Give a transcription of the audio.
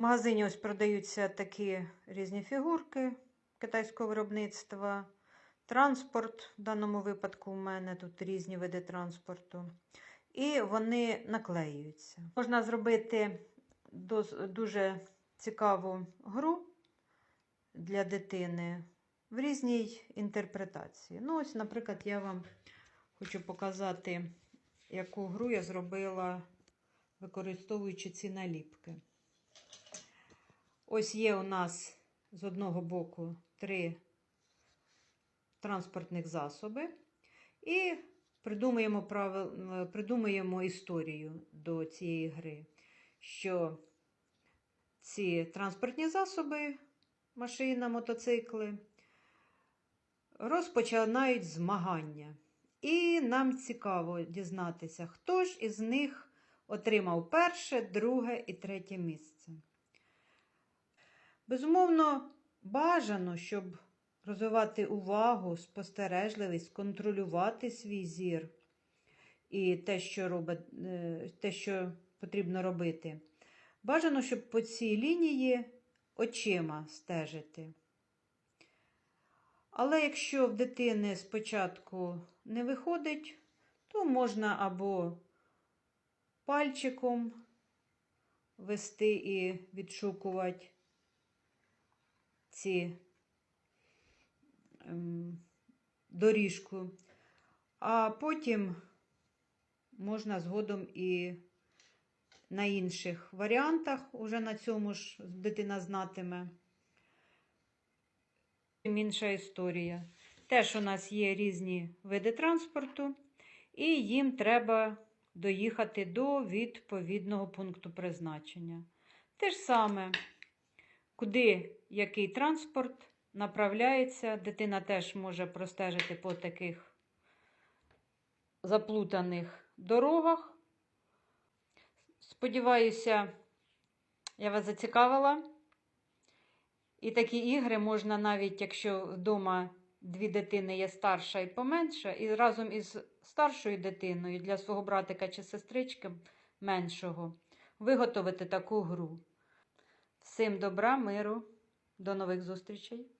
В магазині ось продаються такі різні фігурки китайського виробництва. Транспорт, в даному випадку у мене тут різні види транспорту. І вони наклеюються. Можна зробити дуже цікаву гру для дитини в різній інтерпретації. Ну, ось, наприклад, я вам хочу показати, яку гру я зробила, використовуючи ці наліпки. Ось є у нас з одного боку три транспортних засоби. І придумуємо, правил, е, придумуємо історію до цієї гри, що ці транспортні засоби, машина, мотоцикли, розпочинають змагання. І нам цікаво дізнатися, хто ж із них отримав перше, друге і третє місце. Безумовно, бажано, щоб розвивати увагу, спостережливість, контролювати свій зір і те, що, робить, е, те, що потрібно робити. Бажано, щоб по цій лінії очима стежити. Але якщо в дитини спочатку не виходить, то можна або пальчиком вести і відшукувати ці ем, доріжку, а потім можна згодом і на інших варіантах, уже на цьому ж дитина знатиме. Інша історія. Теж у нас є різні види транспорту, і їм треба доїхати до відповідного пункту призначення. Те ж саме, куди який транспорт направляється, дитина теж може простежити по таких заплутаних дорогах. Сподіваюся, я вас зацікавила. І такі ігри можна навіть, якщо вдома дві дитини є старша і поменша, і разом із старшою дитиною для свого братика чи сестрички меншого виготовити таку гру. Всім добра, миру, до нових зустрічей!